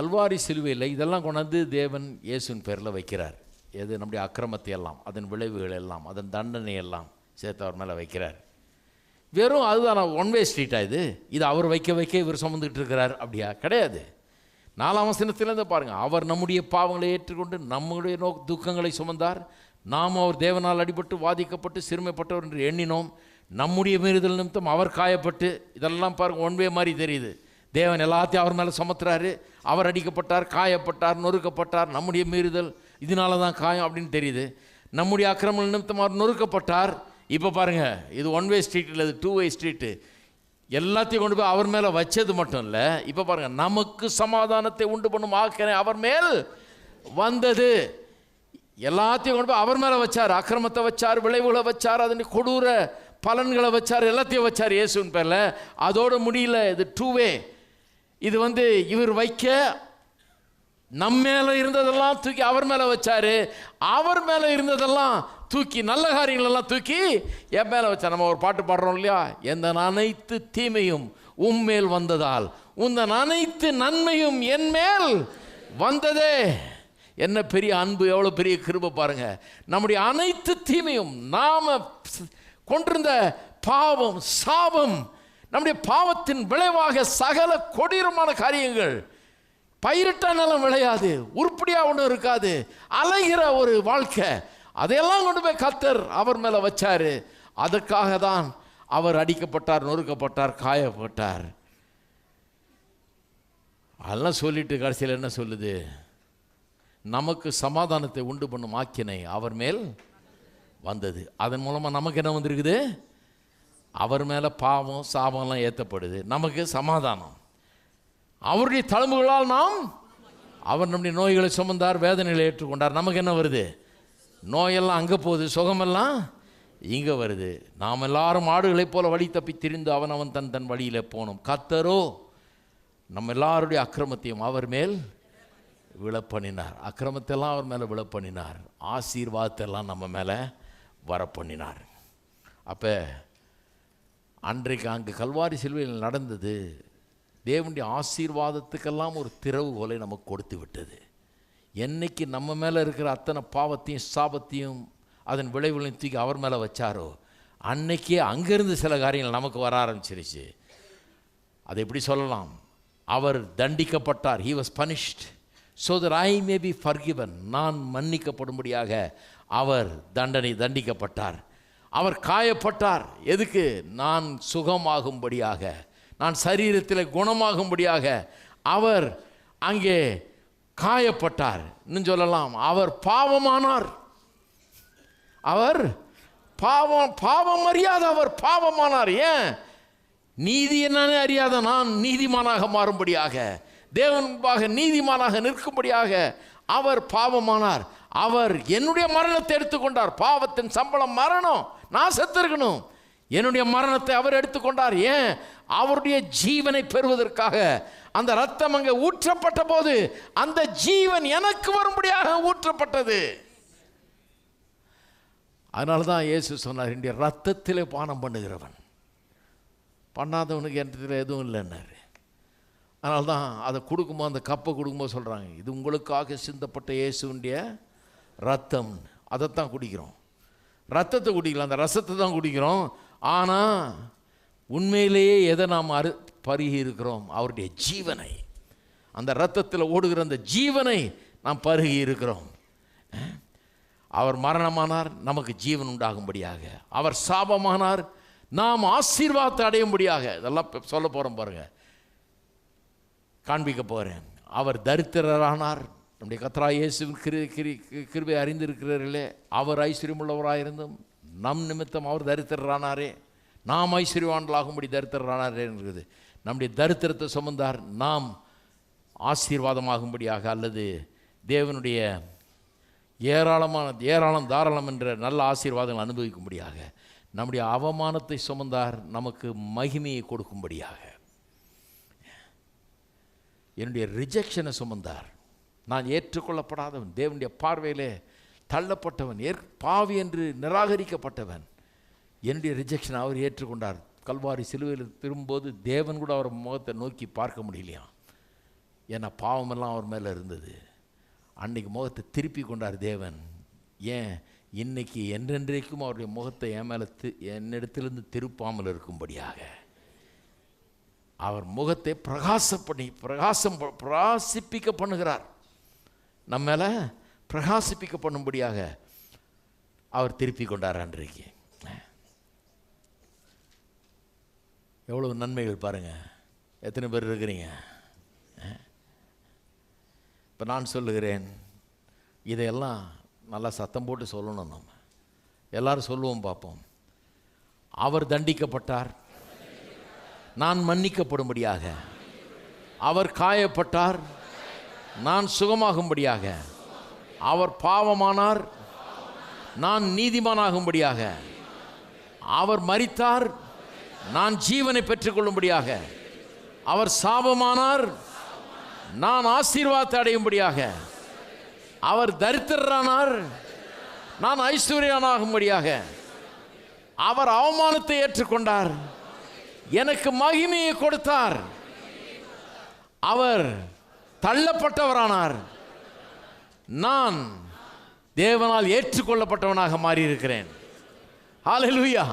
கல்வாரி சிலுவையில் இதெல்லாம் கொண்டாந்து தேவன் இயேசுவின் பேரில் வைக்கிறார். எது? நம்முடைய அக்கிரமத்தை எல்லாம் அதன் விளைவுகள் எல்லாம் அதன் தண்டனை எல்லாம் சேர்த்து அவர் மேலே வைக்கிறார். வெறும் அதுதான் ஒன் வே ஸ்ட்ரீட்டாக இது? இது அவர் வைக்க வைக்க இவர் சுமந்துக்கிட்டு இருக்கிறார் அப்படியா? கிடையாது. நாலாம் வசனத்திலேருந்து பாருங்கள் அவர் நம்முடைய பாவங்களை ஏற்றுக்கொண்டு நம்முடைய நோ துக்கங்களை சுமந்தார். நாம் அவர் தேவனால் அடிபட்டு வாதிக்கப்பட்டு சிறுமைப்பட்டவர் என்று எண்ணினோம். நம்முடைய மீறுதல் நிமித்தம் அவர் காயப்பட்டு இதெல்லாம் பாருங்கள் ஒன் வே மாதிரி தெரியுது. தேவன் எல்லாத்தையும் அவர் மேலே சுமத்துறாரு. அவர் அடிக்கப்பட்டார் காயப்பட்டார் நொறுக்கப்பட்டார் நம்முடைய மீறுதல் இதனால தான் காயம் அப்படின்னு தெரியுது. நம்முடைய அக்கிரம நிமித்தம் அவர் நொறுக்கப்பட்டார். இப்போ பாருங்கள் இது ஒன் வே ஸ்ட்ரீட் இல்லை இது டூ வே ஸ்ட்ரீட்டு எல்லாத்தையும் கொண்டு போய் அவர் மேலே வச்சது மட்டும் இல்லை இப்போ பாருங்கள் நமக்கு சமாதானத்தை உண்டு பண்ணும் ஆக்கினை அவர் மேல் வந்தது. எல்லாத்தையும் கொண்டு போய் அவர் மேலே வச்சார் அக்கிரமத்தை வச்சார் விளைவுகளை வச்சார் அதன் கொடூர பலன்களை வச்சார் எல்லாத்தையும் வச்சார் இயேசுன்னு பேரில். அதோடு முடியல இது டூ வே இது வந்து இவர் வைக்க நம்ம மேலே இருந்ததெல்லாம் தூக்கி அவர் மேலே வச்சார். அவர் மேலே இருந்ததெல்லாம் தூக்கி நல்ல காரியங்களெல்லாம் தூக்கி என் மேலே வச்சார். நம்ம ஒரு பாட்டு பாடுறோம் இல்லையா? எந்த அனைத்து தீமையும் உம்மேல் வந்ததால் உந்தன் அனைத்து நன்மையும் என் மேல் வந்ததே. என்ன பெரிய அன்பு எவ்வளோ பெரிய கிருபை பாருங்க. நம்முடைய அனைத்து தீமையும் நாம் கொண்டிருந்த பாவம் சாபம் நம்முடைய பாவத்தின் விளைவாக சகல கொடீரமான காரியங்கள் பயிரிட்ட நிலம் விளையாது உருப்படியாக ஒன்றும் இருக்காது அலைகிற ஒரு வாழ்க்கை. அதையெல்லாம் கொண்டு போய் கத்தர் அவர் மேலே வச்சார். அதுக்காக தான் அவர் அடிக்கப்பட்டார் நொறுக்கப்பட்டார் காயப்பட்டார். அதெல்லாம் சொல்லிட்டு கடைசியில் என்ன சொல்லுது? நமக்கு சமாதானத்தை உண்டு பண்ணும் ஆக்கினை அவர் மேல் வந்தது. அதன் மூலமாக நமக்கு என்ன வந்திருக்குது? அவர் மேலே பாவம் சாபம்லாம் ஏற்றப்படுது நமக்கு சமாதானம். அவருடைய தழும்புகளால் நாம் அவர் நம்முடைய நோய்களை சுமந்தார் வேதனைகளை ஏற்றுக்கொண்டார். நமக்கு என்ன வருது? நோயெல்லாம் அங்கே போகுது சுகமெல்லாம் இங்கே வருது. நாம் எல்லாரும் ஆடுகளைப் போல வழி தப்பி திரிந்து அவன் அவன் தன் தன் வழியில் போனோம். கத்தரோ நம்ம எல்லாருடைய அக்கிரமத்தையும் அவர் மேல் விழப்பண்ணினார். அக்கிரமத்தெல்லாம் அவர் மேலே விழப்பண்ணினார். ஆசீர்வாதத்தெல்லாம் நம்ம மேலே வரப்பண்ணினார். அப்போ அன்றைக்கு அங்கு கல்வாரி சிலுவையில் நடந்தது தேவனுடைய ஆசீர்வாதத்துக்கெல்லாம் ஒரு திறவுகோலை நமக்கு கொடுத்து விட்டது. என்னைக்கு நம்ம மேலே இருக்கிற அத்தனை பாவத்தையும் சாபத்தையும் அதன் விளைவுகளையும் தூக்கி அவர் மேலே வச்சாரோ அன்னைக்கே அங்கேருந்து சில காரியங்கள் நமக்கு வர ஆரம்பிச்சிருச்சு. அதை எப்படி சொல்லலாம்? அவர் தண்டிக்கப்பட்டார். He was punished so that I may be forgiven நான் மன்னிக்கப்படும்படியாக அவர் தண்டனை தண்டிக்கப்பட்டார். அவர் காயப்பட்டார். எதுக்கு? நான் சுகமாகும்படியாக நான் சரீரத்தில் குணமாகும்படியாக அவர் அங்கே காயப்பட்டார். இன்னும் சொல்லலாம் அவர் பாவமானார். அவர் பாவம் பாவம் அறியாத அவர் பாவமானார். ஏன்? நீதி என்னன்னு அறியாத நான் நீதிமானாக மாறும்படியாக தேவன் முன்பாக நீதிமானாக நிற்கும்படியாக அவர் பாவமானார். அவர் என்னுடைய மரணத்தை எடுத்துக்கொண்டார். பாவத்தின் சம்பளம் மரணம். நான் செத்திருக்கணும். என்னுடைய மரணத்தை அவர் எடுத்துக்கொண்டார். ஏன்? அவருடைய ஜீவனை பெறுவதற்காக. அந்த ரத்தம் அங்கே ஊற்றப்பட்ட போது அந்த ஜீவன் எனக்கு வரும்படியாக ஊற்றப்பட்டது. அதனால தான் இயேசு சொன்னார் என்னுடைய ரத்தத்திலே பானம் பண்ணுகிறவன். பண்ணாதவனுக்கு என்ற எதுவும் இல்லைன்னாரு. அதனால தான் அதை கொடுக்கும்போது அந்த கப்பை கொடுக்கும்போது சொல்கிறாங்க இது உங்களுக்காக சிந்தப்பட்ட இயேசுடைய ரத்தம் அதைத்தான் குடிக்கிறோம். ரத்தத்தை குடிக்கலாம் அந்த ரசத்தை தான் குடிக்கிறோம். ஆனால் உண்மையிலேயே எதை நாம் அரு பருகி இருக்கிறோம் அவருடைய ஜீவனை. அந்த ரத்தத்தில் ஓடுகிற அந்த ஜீவனை நாம் பருகி இருக்கிறோம் அவர் மரணமானார் நமக்கு ஜீவன் உண்டாகும்படியாக. அவர் சாபமானார் நாம் ஆசீர்வாதத்தை அடையும்படியாக. இதெல்லாம் சொல்ல போகிறோம் பாருங்கள் காண்பிக்க போகிறேன் அவர் தரித்திரரானார் நம்முடைய கத்ரா இயேசுவின் கிரு கிரி கிருபை அறிந்திருக்கிறீர்களே அவர் ஐஸ்வர்யமுள்ளவராயிருந்தும் நம் நிமித்தம் அவர் தரித்திரரானாரே. நாம் ஐஸ்வர்யவான்களாகும்படி தரித்திரரானாரே என்கிறது. நம்முடைய தரித்திரத்தை சுமந்தார் நாம் ஆசீர்வாதமாகும்படியாக அல்லது தேவனுடைய ஏராளமான ஏராளம் தாராளம் என்ற நல்ல ஆசீர்வாதங்கள் அனுபவிக்கும்படியாக நம்முடைய அவமானத்தை சுமந்தார் நமக்கு மகிமையை கொடுக்கும்படியாக. என்னுடைய ரிஜெக்ஷனை சுமந்தார். நான் ஏற்றுக்கொள்ளப்படாதவன் தேவனுடைய பார்வையிலே தள்ளப்பட்டவன் ஏற் பாவி என்று நிராகரிக்கப்பட்டவன். என்னுடைய ரிஜெக்ஷன் அவர் ஏற்றுக்கொண்டார். கல்வாரி சிலுவையில் திரும்பும்போது தேவன் கூட அவர் முகத்தை நோக்கி பார்க்க முடியலையா? ஏன்னா பாவமெல்லாம் அவர் மேலே இருந்தது. அன்னைக்கு முகத்தை திருப்பி கொண்டார் தேவன். ஏன்? இன்னைக்கு என்றென்றைக்கும் அவருடைய முகத்தை என் மேலே தி என்னிடத்திலிருந்து திருப்பாமல் இருக்கும்படியாக. அவர் முகத்தை பிரகாசப்படி பிரகாசம் ப- பிரகாசிப்பிக்க பண்ணுகிறார். நம்ம மேலே பிரகாசிப்பிக்க பண்ணும்படியாக அவர் திருப்பி கொண்டார் அன்றைக்கு. எவ்வளவு நன்மைகள் பாருங்க. எத்தனை பேர் இருக்கிறீங்க? இப்போ நான் சொல்லுகிறேன் இதையெல்லாம் நல்லா சத்தம் போட்டு சொல்லணும் நம்ம. எல்லாரும் சொல்லுவோம் பார்ப்போம். அவர் தண்டிக்கப்பட்டார். நான் மன்னிக்கப்படும்படியாக. அவர் காயப்பட்டார். நான் சுகமாகும்படியாக. அவர் பாவமானார். நான் நீதிமானாகும்படியாக. அவர் மரித்தார். நான் ஜீவனை பெற்றுக்கொள்ளும்படியாக. அவர் சாபமானார். நான் ஆசீர்வாதத்தை அடையும்படியாக. அவர் தரித்திரரானார். நான் ஐஸ்வர்யானாகும்படியாக. அவர் அவமானத்தை ஏற்றுக்கொண்டார். எனக்கு மகிமையை கொடுத்தார். அவர் தள்ளப்பட்டவரானார். நான் தேவனால் ஏற்றுக்கொள்ளப்பட்டவனாக மாறியிருக்கிறேன். ஹalleluya